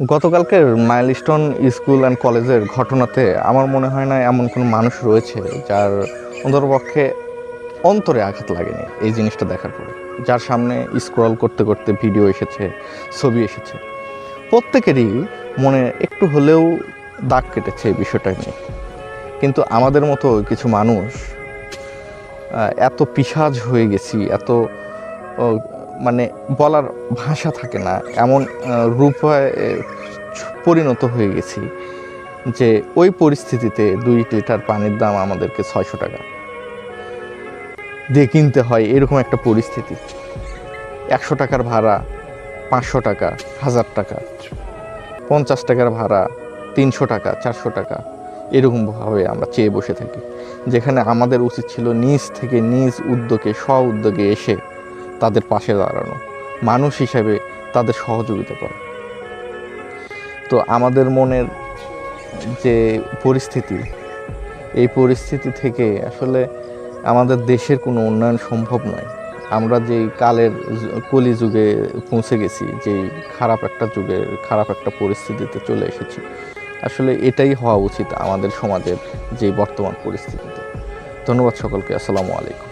গতকালকের milestone school and কলেজের ঘটনাতে আমার মনে হয় না এমন কোনো মানুষ রয়েছে যার অন্তরপক্ষে অন্তরে আঘাত লাগেনি এই জিনিসটা দেখার পরে। যার সামনে স্ক্রল করতে করতে ভিডিও এসেছে, ছবি এসেছে। প্রত্যেকেরই মনে একটু হলেও দাগ কেটেছে এই বিষয়টা নিয়ে। কিন্তু আমাদের মতো কিছু মানুষ এত পিসাজ হয়ে গেছি, এত মানে বলার ভাষা থাকে না। এমন আহ, রূপে পরিণত হয়ে গেছি যে ওই পরিস্থিতিতে দুই লিটার পানির দাম আমাদেরকে ছয়শো টাকা দিয়ে কিনতে হয় এরকম একটা পরিস্থিতি। একশো টাকার ভাড়া পাঁচশো টাকা হাজার টাকা। পঞ্চাশ টাকার ভাড়া তিনশো টাকা চারশো টাকা। এরকমভাবে আমরা চেয়ে বসে থাকি। যেখানে আমাদের উচিত ছিল নিজ থেকে নিজ উদ্যোগে স্ব উদ্যোগে এসে তাদের পাশে দাঁড়ানো। মানুষ হিসেবে তাদের সহযোগিতা করা। তো আমাদের মনের যে পরিস্থিতি, এই পরিস্থিতি থেকে আসলে আমাদের দেশের কোনো উন্নয়ন সম্ভব নয়। আমরা যেই কালের কলি যুগে পৌঁছে গেছি, যেই খারাপ একটা যুগে, খারাপ একটা পরিস্থিতিতে চলে এসেছি, আসলে এটাই হওয়া উচিত আমাদের সমাজের যে বর্তমান পরিস্থিতিতে। ধন্যবাদ সকলকে, আসসালামু আলাইকুম।